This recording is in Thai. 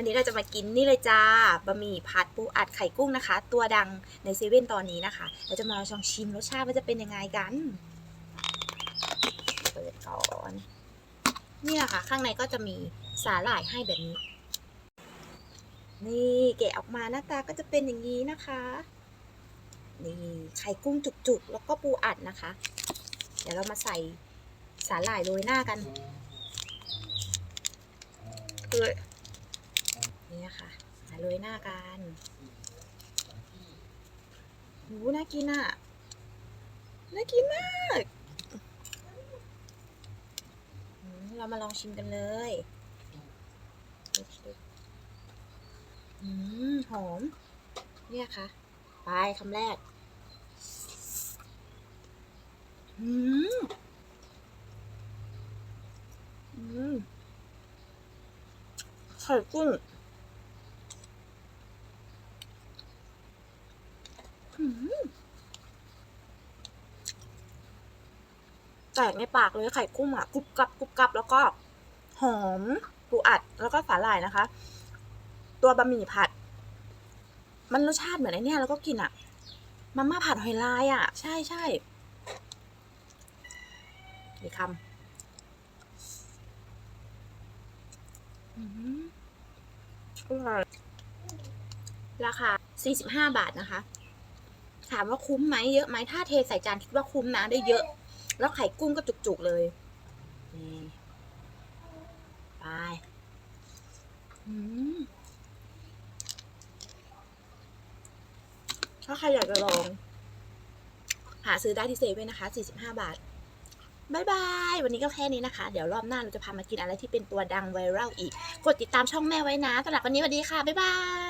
วันนี้เราจะมากินนี่เลยจ้าบะหมี่ผัดปูอัดไข่กุ้งนะคะ ตัวดังในเซเว่นตอนนี้นะคะ เราจะมาลองชิมรสชาติว่าจะเป็นยังไงกันเปิดก่อนเนี่ยค่ะ ข้างในก็จะมีสาหร่ายให้แบบนี้ นี่แกะออกมาหน้าตาก็จะเป็นอย่างนี้นะคะนี่ไข่กุ้งจุกๆ แล้วก็ปูอัดนะคะ เดี๋ยวเรามาใส่สาหร่ายโรยหน้ากันเออ นี่นะคะมาโรยหน้ากันหูน่ากินอะ น่ากินมาก เรามาลองชิมกันเลยอืม หอม เนี่ยค่ะ ไปคำแรก อืม อืมไข่กุ้งอืม แตกในปากเลยไข่กุ้งอะกรุบกรับกรุบกรับแล้วก็ หอมปูอัดแล้วก็สาหร่ายนะคะ ตัวบะหมี่ผัด มันรสชาติเหมือนไอเนี่ยแล้วก็กินอะมาม่าผัดหอยลายอะ ใช่ใช่อีกคำอร่อยราคา 45 บาทนะคะ ถามว่าคุ้มไหมเยอะไหมถ้าเทใส่จานคิดว่าคุ้มนะได้เยอะ แล้วไข่กุ้งก็จุกๆเลยนี่ไปถ้าใครอยากจะลอง หาซื้อได้ที่เซเว่นนะคะ 45 บาทบายบาย วันนี้ก็แค่นี้นะคะ เดี๋ยวรอบหน้าเราจะพามากินอะไรที่เป็นตัวดังไวรัลอีก กดติดตามช่องแม่ไว้นะสำหรับวันนี้สวัสดีค่ะ บ๊ายบาย